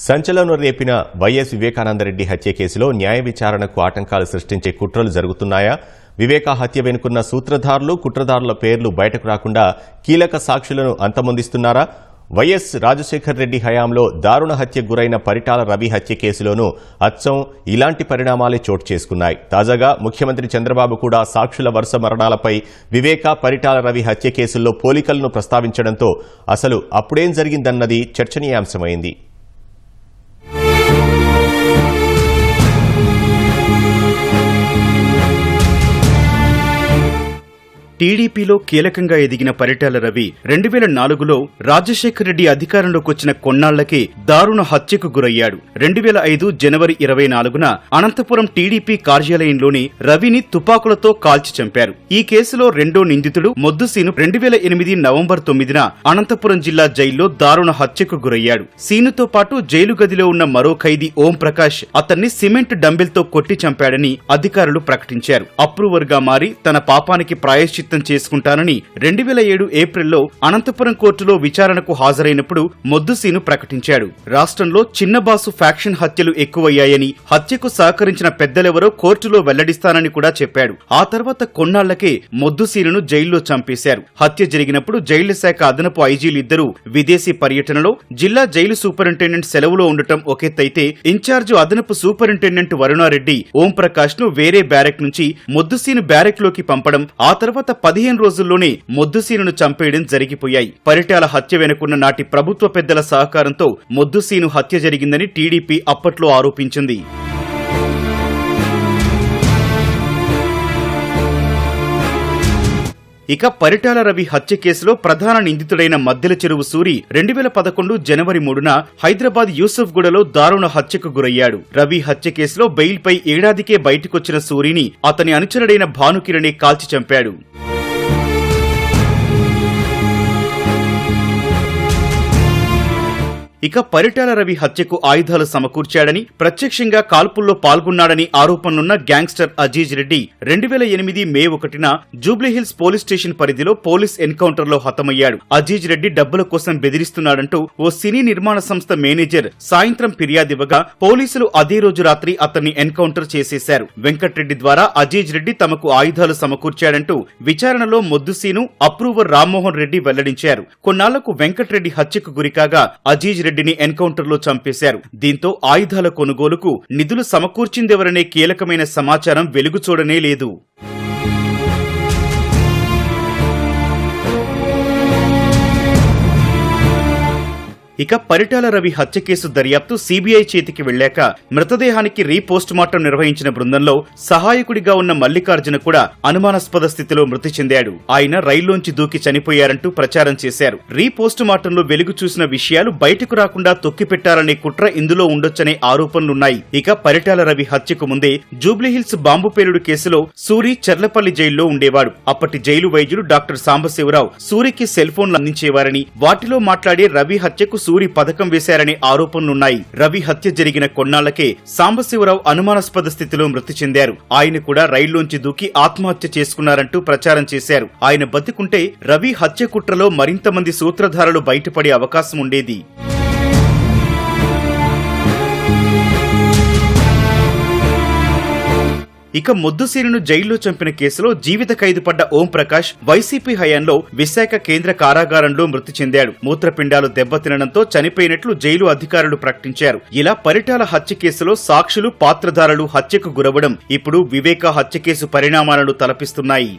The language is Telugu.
సంచలనం రేపిన వైఎస్ వివేకానందరెడ్డి హత్య కేసులో న్యాయ విచారణకు ఆటంకాలు సృష్టించే కుట్రలు జరుగుతున్నాయా? వివేక హత్య వెనుకున్న సూత్రధారులు కుట్రదారుల పేర్లు బయటకు రాకుండా కీలక సాక్షులను అంతమొందిస్తున్నారా? వైఎస్ రాజశేఖర్ రెడ్డి హయాంలో దారుణ హత్యకు గురైన పరిటాల రవి హత్య కేసులోనూ అచ్చం ఇలాంటి పరిణామాలే చోటు చేసుకున్నాయి. తాజాగా ముఖ్యమంత్రి చంద్రబాబు కూడా సాక్షుల వరుస మరణాలపై వివేక పరిటాల రవి హత్య కేసుల్లో పోలికలను ప్రస్తావించడంతో అసలు అప్పుడేం జరిగిందన్నది చర్చనీయాంశమైంది. టీడీపీలో కీలకంగా ఎదిగిన పరిటాల రవి రెండు వేల నాలుగులో రాజశేఖర రెడ్డి అధికారంలోకి వచ్చిన కొన్నాళ్ళకే దారుణ హత్యకు గురయ్యాడు. రెండు వేల ఐదు జనవరి ఇరవై నాలుగున అనంతపురం టీడీపీ కార్యాలయంలోని రవిని తుపాకులతో కాల్చి చంపారు. ఈ కేసులో రెండో నిందితుడు మొద్దుసీను రెండు వేల ఎనిమిది నవంబర్ తొమ్మిదిన అనంతపురం జిల్లా జైల్లో దారుణ హత్యకు గురయ్యాడు. సీనుతో పాటు జైలు గదిలో ఉన్న మరో ఖైదీ ఓం ప్రకాష్ అతన్ని సిమెంట్ డంబెల్తో కొట్టి చంపాడని అధికారులు ప్రకటించారు. అప్రూవర్గా మారి తన పాపానికి ప్రాయశ్చిత్తం చేసుకుంటానని రెండు వేల ఏడు ఏప్రిల్లో అనంతపురం కోర్టులో విచారణకు హాజరైనప్పుడు మొద్దుసీను ప్రకటించాడు. రాష్ట్రంలో చిన్నబాసు ఫ్యాక్షన్ హత్యలు ఎక్కువయ్యాయని హత్యకు సహకరించిన పెద్దలెవరో కోర్టులో వెల్లడిస్తానని కూడా చెప్పాడు. ఆ తర్వాత కొన్నాళ్ళకే మొద్దుసీనును జైల్లో చంపేశారు. హత్య జరిగినప్పుడు జైళ్ళ శాఖ అదనపు ఐజీలిద్దరూ విదేశీ పర్యటనలో జిల్లా జైలు సూపరింటెండెంట్ సెలవులో ఉండటం ఒకెత్తైతే ఇన్ఛార్జు అదనపు సూపరింటెండెంట్ వరుణారెడ్డి ఓంప్రకాష్ను వేరే బ్యారెక్ నుంచి మొద్దుసీను బ్యారెక్లోకి పంపడం ఆ తర్వాత పదిహేను రోజుల్లోనే మొద్దుసీనును చంపేయడం జరిగిపోయాయి. పరిటాల హత్య వెనుకున్న నాటి ప్రభుత్వ పెద్దల సహకారంతో మొద్దుసీను హత్య జరిగిందని టీడీపీ అప్పట్లో ఆరోపించింది. ఇక పరిటాల రవి హత్య కేసులో ప్రధాన నిందితుడైన మద్దెల చెరువు సూరి రెండు వేల పదకొండు జనవరి మూడున హైదరాబాద్ యూసఫ్ గూడలో దారుణ హత్యకు గురయ్యాడు. రవి హత్య కేసులో బెయిల్పై ఏడాదికే బయటకొచ్చిన సూరిని అతని అనుచరుడైన భానుకిరణి కాల్చి చంపాడు. ఇక పరిటాల రవి హత్యకు ఆయుధాలు సమకూర్చాడని ప్రత్యక్షంగా కాల్పుల్లో పాల్గొన్నాడని ఆరోపణలున్న గ్యాంగ్స్టర్ అజీజ్ రెడ్డి రెండు వేల ఎనిమిది మే ఒకటిన జూబ్లీహిల్స్ పోలీస్ స్టేషన్ పరిధిలో పోలీస్ ఎన్కౌంటర్లో హతమయ్యాడు. అజీజ్ రెడ్డి డబ్బుల కోసం బెదిరిస్తున్నాడంటూ ఓ సినీ నిర్మాణ సంస్థ మేనేజర్ సాయంత్రం ఫిర్యాదివ్వగా పోలీసులు అదే రోజు రాత్రి అతన్ని ఎన్కౌంటర్ చేసేశారు. వెంకట్రెడ్డి ద్వారా అజీజ్ రెడ్డి తమకు ఆయుధాలు సమకూర్చాడంటూ విచారణలో మొద్దుసీను అప్రూవర్ రామ్మోహన్ రెడ్డి వెల్లడించారు. కొన్నాళ్ళకు వెంకట్రెడ్డి హత్యకు గురికాగా అజీజ్ రెడ్డిని ఎన్కౌంటర్లో చంపేశారు. దీంతో ఆయుధాల కొనుగోలుకు నిధులు సమకూర్చిందెవరనే కీలకమైన సమాచారం వెలుగు చూడనే లేదు. ఇక పరిటాల రవి హత్య కేసు దర్యాప్తు సీబీఐ చేతికి వెళ్ళాక మృతదేహానికి రీపోస్ట్ మార్టం నిర్వహించిన బృందంలో సహాయకుడిగా ఉన్న మల్లికార్జున కూడా అనుమానాస్పద స్థితిలో మృతి చెందాడు. ఆయన రైల్లోంచి దూకి చనిపోయారంటూ ప్రచారం చేశారు. రీపోస్ట్ మార్టంలో వెలుగు చూసిన విషయాలు బయటకు రాకుండా తొక్కిపెట్టాలనే కుట్ర ఇందులో ఉండొచ్చనే ఆరోపణలున్నాయి. ఇక పరిటాల రవి హత్యకు ముందే జూబ్లీహిల్స్ బాంబు పేలుడు కేసులో సూరి చెర్లపల్లి జైల్లో ఉండేవాడు. అప్పటి జైలు వైద్యుడు డాక్టర్ సాంబశివరావు సూరికి సెల్ ఫోన్లు అందించేవారని వాటిలో మాట్లాడే రవి హత్యకు సూరి పథకం వేశారనే ఆరోపణలున్నాయి. రవి హత్య జరిగిన కొన్నాళ్ళకే సాంబశివరావు అనుమానాస్పద స్థితిలో మృతి చెందారు. ఆయన కూడా రైల్లోంచి దూకి ఆత్మహత్య చేసుకున్నారంటూ ప్రచారం చేశారు. ఆయన బతికుంటే రవి హత్య కుట్రలో మరింత మంది సూత్రధారులు బయటపడే అవకాశం ఉండేది. ఇక ముద్దుసీనును జైల్లో చంపిన కేసులో జీవిత ఖైదు పడ్డ ఓం ప్రకాష్ వైసీపీ హయాంలో విశాఖ కేంద్ర కారాగారంలో మృతి చెందాడు. మూత్రపిండాలు దెబ్బతినడంతో చనిపోయినట్లు జైలు అధికారులు ప్రకటించారు. ఇలా పరిటాల హత్య కేసులో సాక్షులు పాత్రధారులు హత్యకు గురవడం ఇప్పుడు వివేక హత్య కేసు పరిణామాలను తలపిస్తున్నాయి.